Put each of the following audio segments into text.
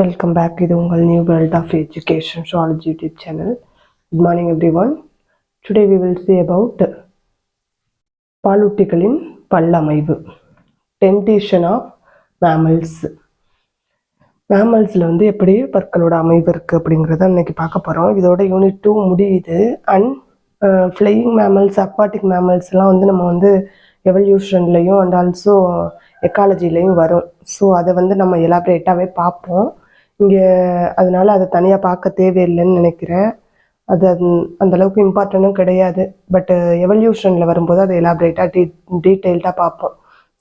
Welcome back இது உங்கள் new world of education ஷாலஜி YouTube channel good morning everyone today we will see about பாலூட்டிகளின் பல்லமைவு. Dentition of mammals மேமல்ஸில் வந்து எப்படி பற்களோட அமைவு இருக்குது அப்படிங்கிறத இன்றைக்கி பார்க்க போகிறோம் இதோட யூனிட் டூ முடியுது. அண்ட் ஃப்ளையிங் மேமல்ஸ் அக்வாட்டிக் மேமல்ஸ்லாம் வந்து நம்ம வந்து எவல்யூஷன்லேயும் அண்ட் ஆல்சோ எக்காலஜிலையும் வரும். ஸோ அதை வந்து நம்ம எலாபரேட்டாகவே பார்ப்போம். இங்கே அதனால் அதை தனியாக பார்க்க தேவையில்லைன்னு நினைக்கிறேன். அது அந்த- அந்தளவுக்கு இம்பார்ட்டனும் கிடையாது. பட் எவல்யூஷனில் வரும்போது அதை எலாபரேட்டாக டீ டீட்டெயில்டாக பார்ப்போம்.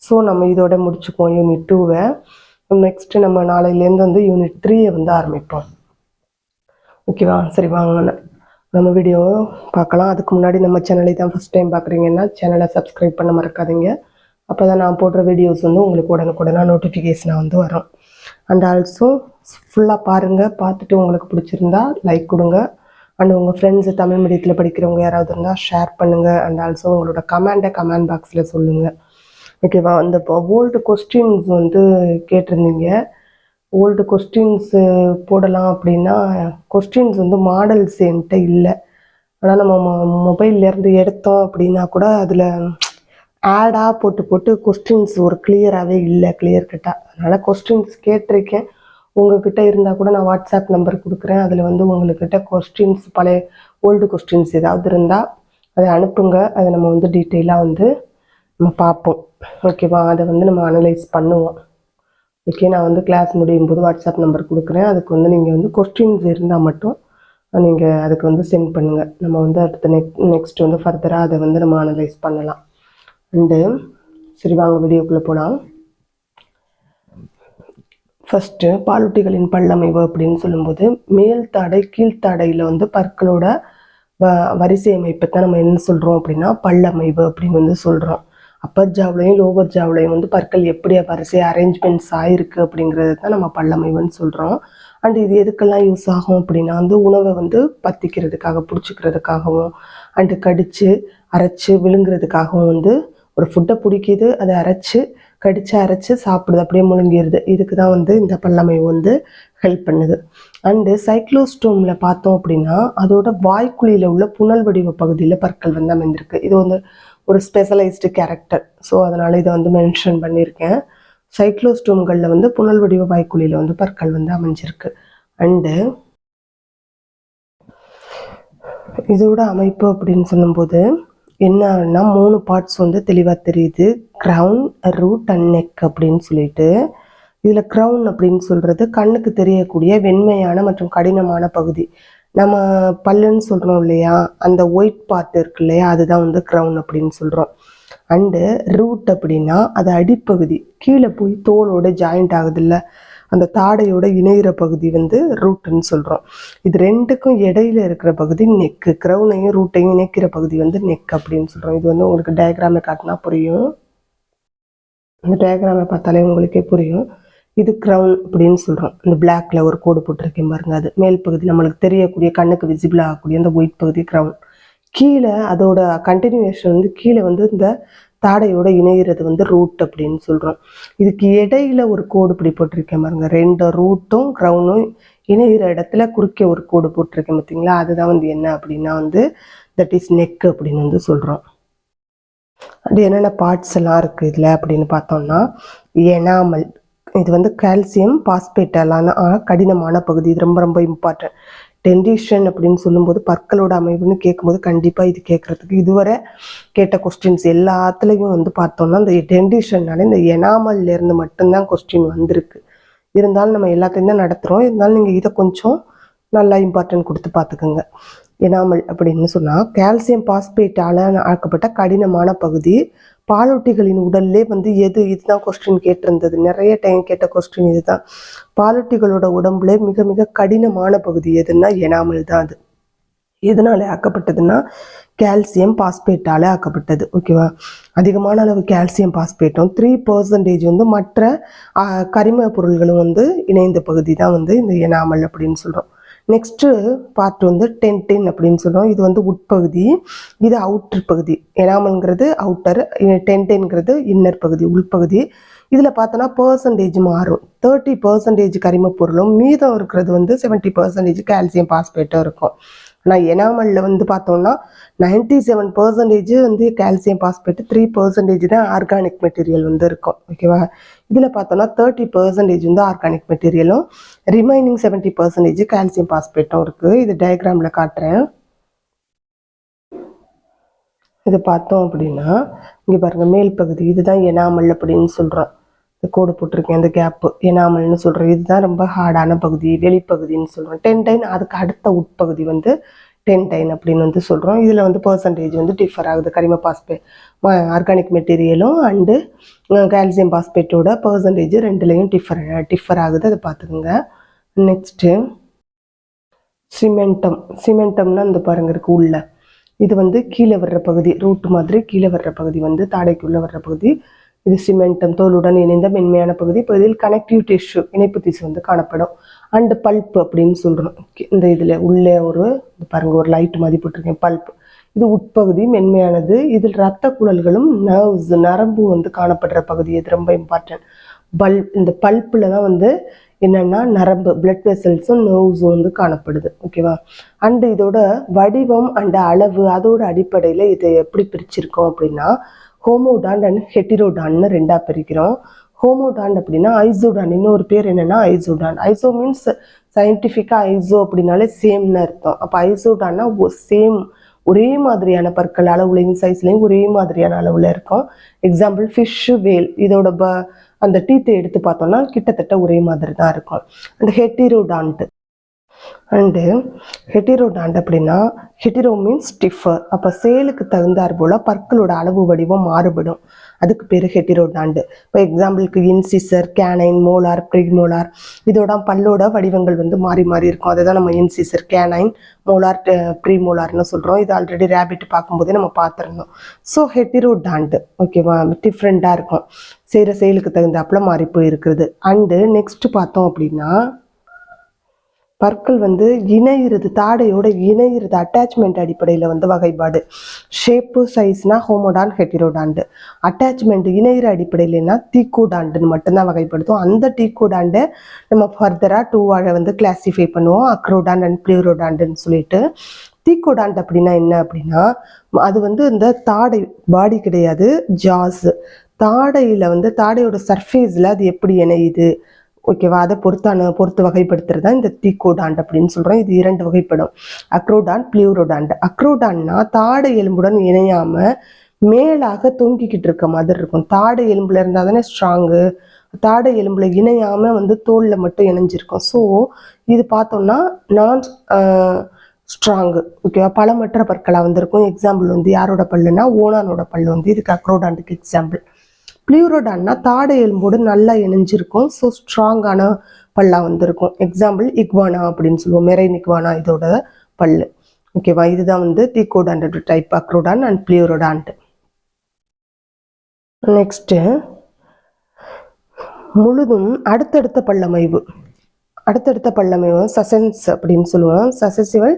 ஸோ நம்ம இதோட முடிச்சுக்குவோம் யூனிட் டூவை நெக்ஸ்ட்டு நம்ம நாளையிலேருந்து வந்து யூனிட் த்ரீயை வந்து ஆரம்பிப்போம். ஓகேவா சரி வாங்க. நம்ம வீடியோ பார்க்கலாம். அதுக்கு முன்னாடி நம்ம சேனலை தான் ஃபஸ்ட் டைம் பார்க்குறீங்கன்னா சேனலை சப்ஸ்கிரைப் பண்ண மறக்காதீங்க. அப்போ தான் நான் போடுற வீடியோஸ் வந்து உங்களுக்கு உடனுக்குடனாக நோட்டிஃபிகேஷனாக வந்து வரும். அண்ட் ஆல்சோ ஃபுல்லாக பாருங்கள் பார்த்துட்டு உங்களுக்கு பிடிச்சிருந்தா லைக் கொடுங்க. அண்ட் உங்கள் ஃப்ரெண்ட்ஸு தமிழ் மீடியத்தில் படிக்கிறவங்க யாராவது இருந்தால் ஷேர் பண்ணுங்கள் அண்ட் ஆல்சோ உங்களோட கமெண்ட்டை கமெண்ட் பாக்ஸில் சொல்லுங்கள் ஓகேவா அந்த ஓல்டு கொஸ்டின்ஸ் வந்து கேட்டிருந்தீங்க. ஓல்டு கொஸ்டின்ஸு போடலாம் அப்படின்னா கொஸ்டின்ஸ் வந்து மாடல்ஸ் என்கிட்ட இல்லை. ஆனால் நம்ம மொ மொபைல்லேருந்து எடுத்தோம் அப்படின்னா கூட அதில் ஆடாக போட்டு போட்டு கொஸ்டின்ஸ் ஒரு கிளியராகவே இல்லை கிளியர் கட்டாக அதனால் கொஸ்டின்ஸ் கேட்டிருக்கேன். உங்ககிட்ட இருந்தால் கூட நான் வாட்ஸ்அப் நம்பர் கொடுக்குறேன். அதில் வந்து உங்கள்கிட்ட கொஸ்டின்ஸ் பழைய ஓல்டு கொஸ்டின்ஸ் ஏதாவது இருந்தால் அதை அனுப்புங்க. அதை நம்ம வந்து டீட்டெயிலாக வந்து நம்ம பார்ப்போம். ஓகேவா அதை வந்து நம்ம அனலைஸ் பண்ணுவோம். ஓகே நான் வந்து கிளாஸ் முடியும் போது வாட்ஸ்அப் நம்பர் கொடுக்குறேன். அதுக்கு வந்து நீங்கள் வந்து கொஸ்டின்ஸ் இருந்தால் மட்டும் நீங்கள் அதுக்கு வந்து சென்ட் பண்ணுங்கள் நம்ம வந்து அடுத்த நெக் நெக்ஸ்ட் வந்து ஃபர்தராக அதை வந்து நம்ம அனலைஸ் பண்ணலாம். அண்டு சரி வாங்க வீடியோக்குள்ளே போகலாம் ஃபஸ்ட்டு பாலூட்டிகளின் பல்லமைவு அப்படின்னு சொல்லும்போது மேல் தடை கீழ்த்தடையில் வந்து பற்களோட வ வரிசை அமைப்பை தான் நம்ம என்ன சொல்கிறோம் அப்படின்னா பல்லமைவு அப்படின்னு வந்து சொல்கிறோம் அப்பர் ஜாவ்லையும் லோவர் ஜாவ்லையும் வந்து பற்கள் எப்படி வரிசை அரேஞ்ச்மெண்ட்ஸ் ஆகிருக்கு அப்படிங்கிறது தான் நம்ம பல்லமைவுன்னு சொல்கிறோம் அண்ட் இது எதுக்கெல்லாம் யூஸ் ஆகும் அப்படின்னா வந்து உணவை வந்து பத்திக்கிறதுக்காக பிடிச்சிக்கிறதுக்காகவும் அண்டு கடித்து அரைச்சி விழுங்குறதுக்காகவும் வந்து ஒரு ஃபுட்டை பிடிக்கிது அதை அரைச்சி கடிச்சு அரைச்சி சாப்பிடுது. அப்படியே முழுங்கிடுது இதுக்கு தான் வந்து இந்த பல்லமைவு வந்து ஹெல்ப் பண்ணுது. அண்டு சைக்ளோஸ்டோமில் பார்த்தோம் அப்படின்னா அதோட வாய்க்குழியில் உள்ள புனல் வடிவ பகுதியில் பற்கள் வந்து அமைந்திருக்கு. இது வந்து ஒரு ஸ்பெஷலைஸ்டு கேரக்டர் ஸோ அதனால் இதை வந்து மென்ஷன் பண்ணியிருக்கேன். சைக்ளோஸ்டோம்களில் வந்து புனல் வடிவ வாய்க்குழியில் வந்து பற்கள் வந்து அமைஞ்சிருக்கு. அண்டு இதோட அமைப்பு அப்படின்னு சொல்லும்போது என்னன்னா மூணு பார்ட்ஸ் வந்து தெளிவாக தெரியுது. க்ரௌன் ரூட் அண்ட் நெக் அப்படின்னு சொல்லிட்டு. இதில் க்ரௌன் அப்படின்னு சொல்கிறது கண்ணுக்கு தெரியக்கூடிய வெண்மையான மற்றும் கடினமான பகுதி. நம்ம பல்லுன்னு சொல்கிறோம் இல்லையா? அந்த ஒயிட் பார்ட் இருக்கு இல்லையா? அதுதான் வந்து க்ரௌன் அப்படின்னு சொல்கிறோம் அண்டு ரூட் அப்படின்னா அது அடிப்பகுதி. கீழே போய் தோலோட ஜாயிண்ட் ஆகுதுல்ல அந்த தாடையோட இணையிற பகுதி வந்து ரூட்டுன்னு சொல்கிறோம் இது ரெண்டுக்கும் இடையில இருக்கிற பகுதி நெக்கு க்ரௌனையும் ரூட்டையும் இணைக்கிற பகுதி வந்து நெக் அப்படின்னு சொல்கிறோம் இது வந்து உங்களுக்கு டயக்ராமை காட்டினா புரியும். இந்த டயக்ராமை பார்த்தாலே உங்களுக்கே புரியும். இது க்ரௌன் அப்படின்னு சொல்கிறோம் இந்த பிளாக்ல ஒரு கோடு போட்டிருக்கேன் பாருங்க. அது மேல் பகுதி நம்மளுக்கு தெரியக்கூடிய கண்ணுக்கு விசிபிள் ஆகக்கூடிய அந்த ஒயிட் பகுதி க்ரௌன் கீழே அதோட கண்டினியூஷன் வந்து கீழே வந்து இந்த தாடையோட இணைகிறது வந்து ரூட் அப்படின்னு சொல்கிறோம் இதுக்கு இடையில ஒரு கோடு இப்படி போட்டிருக்கேன் பாருங்க. ரெண்டு ரூட்டும் க்ரௌனும் இணைகிற இடத்துல குறுக்கே ஒரு கோடு போட்டிருக்கேன் பார்த்தீங்களா அதுதான் வந்து என்ன அப்படின்னா வந்து தட் இஸ் நெக் அப்படின்னு வந்து சொல்கிறோம் அது என்னென்ன பார்ட்ஸ் எல்லாம் இருக்குது இதில் அப்படின்னு பார்த்தோம்னா எனாமல் இது வந்து கால்சியம் பாஸ்பேட்டாலான கடினமான பகுதி. இது ரொம்ப ரொம்ப இம்பார்ட்டன்ட் டென்டிஷன் அப்படின்னு சொல்லும்போது பற்களோட அமைவுன்னு கேட்கும்போது கண்டிப்பாக இது கேட்குறதுக்கு. இதுவரை கேட்ட கொஸ்டின்ஸ் எல்லாத்துலேயும் வந்து பார்த்தோம்னா இந்த டென்டிஷன்னால இந்த எனாமல்லேருந்து மட்டும்தான் கொஸ்டின் வந்திருக்கு. இருந்தாலும் நம்ம எல்லாத்தையும் தான் நடத்துகிறோம் இருந்தாலும் நீங்கள் இதை கொஞ்சம் நல்லா இம்பார்ட்டன்ட் கொடுத்து பார்த்துக்குங்க. எனாமல் அப்படின்னு சொன்னால் கால்சியம் பாஸ்பேட்டால் ஆக்கப்பட்ட கடினமான பகுதி பாலூட்டிகளின் உடல்லே வந்து எது இதுதான் கொஸ்டின் கேட்டிருந்தது. நிறைய டைம் கேட்ட கொஸ்டின் இதுதான். பாலூட்டிகளோட உடம்புல மிக மிக கடினமான பகுதி எதுன்னா எனாமல் தான் அது. எதனால ஆக்கப்பட்டதுன்னா கால்சியம் பாஸ்பேட்டால் ஆக்கப்பட்டது ஓகேவா அதிகமான அளவு கால்சியம் பாஸ்பேட்டும் த்ரீ பர்சன்டேஜ் வந்து மற்ற கரிம பொருள்களும் வந்து இணைந்த பகுதி தான் வந்து இந்த எனாமல் அப்படின்னு சொல்கிறோம் நெக்ஸ்ட்டு பார்ட் வந்து டென்டென் அப்படின்னு சொல்லுவோம் இது வந்து உட்பகுதி. இது அவுட்டர் பகுதி. எனாமல்ங்கிறது அவுட்டர் டென்டென்ங்கிறது இன்னர் பகுதி உள்பகுதி. இதில் பார்த்தோன்னா பர்சன்டேஜ் மாறும். தேர்ட்டி பர்சன்டேஜ் கரிம பொருளும் மீதம் இருக்கிறது வந்து செவன்ட்டி பர்சன்டேஜ் கால்சியம் பாஸ்பேட்டும் இருக்கும். ஆனால் எனாமலில் வந்து பார்த்தோம்னா நைன்டி செவன் பர்சன்டேஜ் வந்து கால்சியம் பாஸ்பேட்டு த்ரீ பர்சன்டேஜ் தான் ஆர்கானிக் மெட்டீரியல் வந்து இருக்கும். ஓகேவா இதில் பார்த்தோன்னா தேர்ட்டி பர்சன்டேஜ் வந்து ஆர்கானிக் மெட்டீரியலும் ரிமைனிங் செவன்ட்டி பர்சன்டேஜ் கால்சியம் பாஸ்பேட்டும் இருக்குது இது டயக்ராமில் காட்டுறேன். இது பார்த்தோம் அப்படின்னா இங்கே பாருங்கள் மேல் பகுதி இதுதான் எனாமல் அப்படின்னு சொல்கிறோம் இந்த கோடு போட்டிருக்கேன் இந்த கேப்பு எனாமல்னு சொல்கிறோம் இதுதான் ரொம்ப ஹார்டான பகுதி வெளிப்பகுதின்னு சொல்கிறோம் டென் டைன் அதுக்கு அடுத்த உட்பகுதி வந்து டென் டைன் அப்படின்னு வந்து சொல்கிறோம் இதில் வந்து பர்சன்டேஜ் வந்து டிஃபர் ஆகுது. கரிம பாஸ்பே ஆர்கானிக் மெட்டீரியலும் அண்டு கால்சியம் பாஸ்பேட்டோட பர்சன்டேஜ் ரெண்டுலேயும் டிஃபர் டிஃபர் ஆகுது. அதை பார்த்துக்குங்க. நெக்ஸ்ட்டு சிமெண்டம் சிமெண்டம்னா இந்த பாருங்க இருக்கு உள்ள. இது வந்து கீழே வர்ற பகுதி ரூட் மாதிரி கீழே வர்ற பகுதி வந்து தாடைக்குள்ளே வர்ற பகுதி. இது சிமெண்டம் தோலுடன் இணைந்த மென்மையான பகுதி. பகுதியில் கனெக்டிவ் டிஷ்யூ இணைப்பு திசு வந்து காணப்படும். அண்டு பல்ப் அப்படின்னு சொல்கிறோம் இந்த இதில் உள்ளே ஒரு பாருங்கள் பாருங்க ஒரு லைட் மாதிரி போட்டிருக்கேன் பல்ப் இது உட்பகுதி மென்மையானது. இதில் ரத்த குழல்களும் நர்வ்ஸ் நரம்பு வந்து காணப்படுற பகுதி. இது ரொம்ப இம்பார்ட்டன்ட் பல் இந்த பல்ப்பில் தான் வந்து என்னென்னா நரம்பு பிளட் வெசல்ஸும் நர்வ்ஸும் வந்து காணப்படுது. ஓகேவா அண்டு இதோட வடிவம் அண்ட் அளவு அதோட அடிப்படையில் இதை எப்படி பிரிச்சிருக்கோம் அப்படின்னா ஹோமோடாண்ட் அண்ட் ஹெட்டிரோடான்னு ரெண்டாக பிரிக்கிறோம். ஹோமோடாண்ட் அப்படின்னா ஐசோடான் இன்னொரு பேர் என்னென்னா ஐசோடான் ஐசோ மீன்ஸ் சயின்டிஃபிக்காக ஐசோ அப்படின்னாலே சேம்னு அர்த்தம். அப்போ ஐசோடான்னா சேம் ஒரே மாதிரியான பற்கள் அளவுலையும் சைஸ்லையும் ஒரே மாதிரியான அளவில் இருக்கும். எக்ஸாம்பிள் ஃபிஷ்ஷு வேல் இதோட ப அந்த டீத்தை எடுத்து பார்த்தோம்னா கிட்டத்தட்ட ஒரே மாதிரி தான் இருக்கும். அந்த ஹெட்டிரோடான்ட்டு அண்டு ஹெட்டிரோடாண்ட் அப்படின்னா ஹெட்டிரோ மீன்ஸ் ஸ்டிஃபர் அப்போ சேலுக்கு தகுந்தாற் போல் பற்களோட அளவு வடிவம் மாறுபடும் அதுக்கு பேர் ஹெட்டிரோடாண்டு இப்போ எக்ஸாம்பிளுக்கு இன்சிசர் கேனைன் மோலார் ப்ரீமோலார் இதோட பல்லோட வடிவங்கள் வந்து மாறி மாறி இருக்கும் அதை தான் நம்ம இன்சிசர் கேனைன் மோலார் ப்ரீமோலார்னு சொல்கிறோம் இது ஆல்ரெடி ரேபிட் பார்க்கும்போதே நம்ம பார்த்துருந்தோம் ஸோ ஹெட்டிரோடாண்டு ஓகேவா டிஃப்ரெண்ட்டாக இருக்கும் செய்கிற செயலுக்கு தகுந்தாப்புல மாறி போயிருக்கிறது அண்டு நெக்ஸ்ட் பார்த்தோம் அப்படின்னா பற்கள் வந்து இணையிறது தாடையோட இணையிறது அட்டாச்மெண்ட் அடிப்படையில் வந்து வகைப்பாடு. ஷேப்பு சைஸ்னா ஹோமோடான் ஹெட்டிரோடாண்டு அட்டாச்மெண்ட் இணையிற அடிப்படையிலனா தீக்கோடாண்டுன்னு மட்டும்தான் வகைப்படுத்தும் அந்த டீக்கோடாண்டை நம்ம ஃபர்தராக டூவாக வந்து கிளாசிஃபை பண்ணுவோம். அக்ரோடான் அண்ட் பிளியூரோடாண்டுன்னு சொல்லிட்டு. தீக்கோடாண்ட் அப்படின்னா என்ன அப்படின்னா அது வந்து இந்த தாடை பாடி கிடையாது ஜாஸ் தாடையில் வந்து தாடையோட சர்ஃபேஸில் அது எப்படி இணையுது? ஓகேவா? அதை பொறுத்தான பொறுத்து வகைப்படுத்துறது தான் இந்த தீக்கோடாண்ட் அப்படின்னு சொல்கிறோம் இது இரண்டு வகைப்படும். அக்ரோடான் பிளியூரோடாண்ட் அக்ரோடான்னா தாடை எலும்புடன் இணையாமல் மேலாக தொங்கிக்கிட்டு இருக்க மாதிரி இருக்கும். தாடை எலும்புல இருந்தால் தானே ஸ்ட்ராங்கு தாடை எலும்புல இணையாமல் வந்து தோலில் மட்டும் இணைஞ்சிருக்கும். ஸோ இது பார்த்தோம்னா நான் ஸ்ட்ராங்கு ஓகேவா? பலமற்ற பற்களாக வந்திருக்கும். எக்ஸாம்பிள் வந்து யாரோட பல்லுனா ஓனானோட பல்லு வந்து இதுக்கு அக்ரோடாண்டுக்கு எக்ஸாம்பிள் பிளியூரோடான்னா தாடை எலும்போடு நல்லா இணைஞ்சிருக்கும். ஸோ ஸ்ட்ராங்கான பல்லாக வந்திருக்கும். எக்ஸாம்பிள் இக்வானா அப்படின்னு சொல்லுவோம். மெரைன் இக்வானா இதோட பல் ஓகேவா இதுதான் வந்து thecodont type acrodont and pleurodont next முழுதும் அடுத்தடுத்த பல்லமைவு அடுத்தடுத்த பள்ளமே சசன்ஸ் அப்படின்னு சொல்லுவோம். சசசிவல்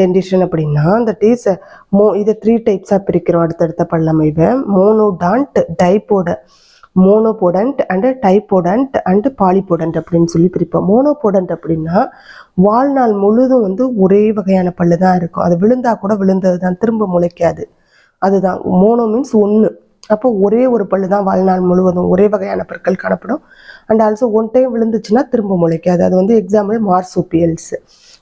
டென்டிஷன் அப்படின்னா அந்த டீஸ் மோ இதை த்ரீ டைப்ஸாக பிரிக்கிறோம். அடுத்தடுத்த பள்ளமைவை மோனோடான்ட் டைப்போட மோனோபோடன்ட் அண்டு டைப்போடன்ட் அண்டு பாலிபோடன்ட் அப்படின்னு சொல்லி பிரிப்போம். மோனோபோடன்ட் அப்படின்னா வாழ்நாள் முழுதும் வந்து ஒரே வகையான பல்லு தான் இருக்கும். அது விழுந்தா கூட விழுந்தது தான் திரும்ப முளைக்காது. அதுதான். மோனோ மீன்ஸ் ஒன்று அப்போ ஒரே ஒரு பல்லு தான் வாழ்நாள் முழுவதும் ஒரே வகையான பற்கள் காணப்படும். அண்ட் ஆல்சோ ஒன் டைம் விழுந்துச்சுன்னா திரும்ப முளைக்காது. அது வந்து எக்ஸாம்பிள் மார்சூப்பியல்ஸ்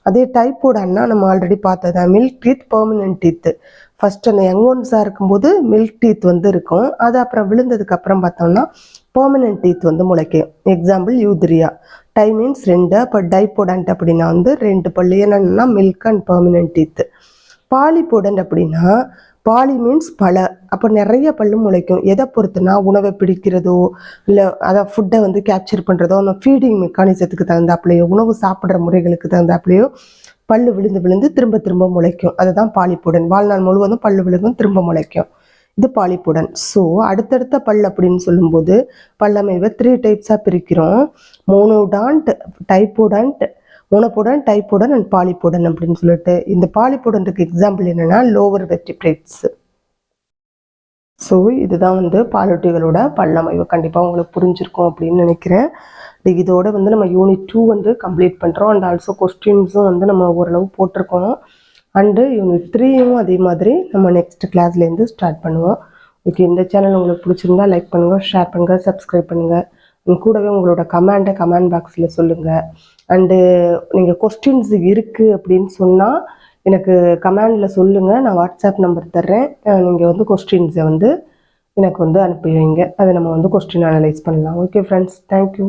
அதே டைப்போடன்னா நம்ம ஆல்ரெடி பார்த்தது. Milk teeth permanent teeth first அந்த யங் ஒன்ஸாக இருக்கும்போது மில்க் டீத் வந்து இருக்கும். அது அப்புறம் விழுந்ததுக்கு அப்புறம் பார்த்தோம்னா பெர்மனன்ட் டீத் வந்து முளைக்கும். எக்ஸாம்பிள் யூத்ரியா டை மீன்ஸ் ரெண்டு. அப்போ டைப்போடன்ட் அப்படின்னா வந்து ரெண்டு பல்லு. என்னென்னா milk and permanent teeth polyphyodont அப்படின்னா பாலி மீன்ஸ் பல அப்போ நிறைய பல்லு முளைக்கும். எதை பொறுத்துனா உணவை பிடிக்கிறதோ இல்லை அதை ஃபுட்டை வந்து கேப்சர் பண்ணுறதோ அந்த ஃபீடிங் மெக்கானிசத்துக்கு தகுந்தாப்புலையோ உணவு சாப்பிட்ற முறைகளுக்கு தகுந்தாப்புலையோ பல்லு விழுந்து விழுந்து திரும்ப திரும்ப முளைக்கும். அதுதான் பாலிப்புடன் வாழ்நாள் முழுவதும் பல்லு விழுங்கும் திரும்ப முளைக்கும். இது பாலிப்புடன் ஸோ அடுத்தடுத்த பல் அப்படின்னு சொல்லும்போது பல்லமைவை த்ரீ டைப்ஸாக பிரிக்கிறோம். மோனோடான்ட் டைப்போடான்ட் உணப்புடன் டைப்புடன் அண்ட் பாலிபோடன் அப்படின்னு சொல்லிட்டு இந்த பாலிப்புடனுக்கு எக்ஸாம்பிள் என்னென்னா லோவர் வெர்டிப்ரேட்ஸ் ஸோ இதுதான் வந்து பாலூட்டிகளோட பல்லமைவு. கண்டிப்பாக உங்களுக்கு புரிஞ்சிருக்கும் அப்படின்னு நினைக்கிறேன். இதோட வந்து நம்ம யூனிட் டூ வந்து கம்ப்ளீட் பண்ணுறோம் அண்ட் ஆல்சோ கொஸ்டின்ஸும் வந்து நம்ம ஓரளவு போட்டிருக்கோம். அண்டு யூனிட் த்ரீயும் அதே மாதிரி நம்ம நெக்ஸ்ட் கிளாஸ்லேருந்து ஸ்டார்ட் பண்ணுவோம். ஓகே இந்த சேனல் உங்களுக்கு பிடிச்சிருந்தா லைக் பண்ணுங்கள் ஷேர் பண்ணுங்கள் சப்ஸ்கிரைப் பண்ணுங்கள் கூடவே உங்களோட கமெண்ட்டை கமெண்ட் பாக்ஸில் சொல்லுங்கள் அண்டு நீங்கள் கொஸ்டின்ஸ் இருக்குது அப்படின்னு சொன்னால் எனக்கு கமெண்டில் சொல்லுங்கள் நான் வாட்ஸ்அப் நம்பர் தர்றேன். நீங்கள் வந்து கொஸ்டின்ஸை வந்து எனக்கு வந்து அனுப்பி வைங்க. அதை நம்ம வந்து கொஸ்டின் அனலைஸ் பண்ணலாம். Okay friends thank you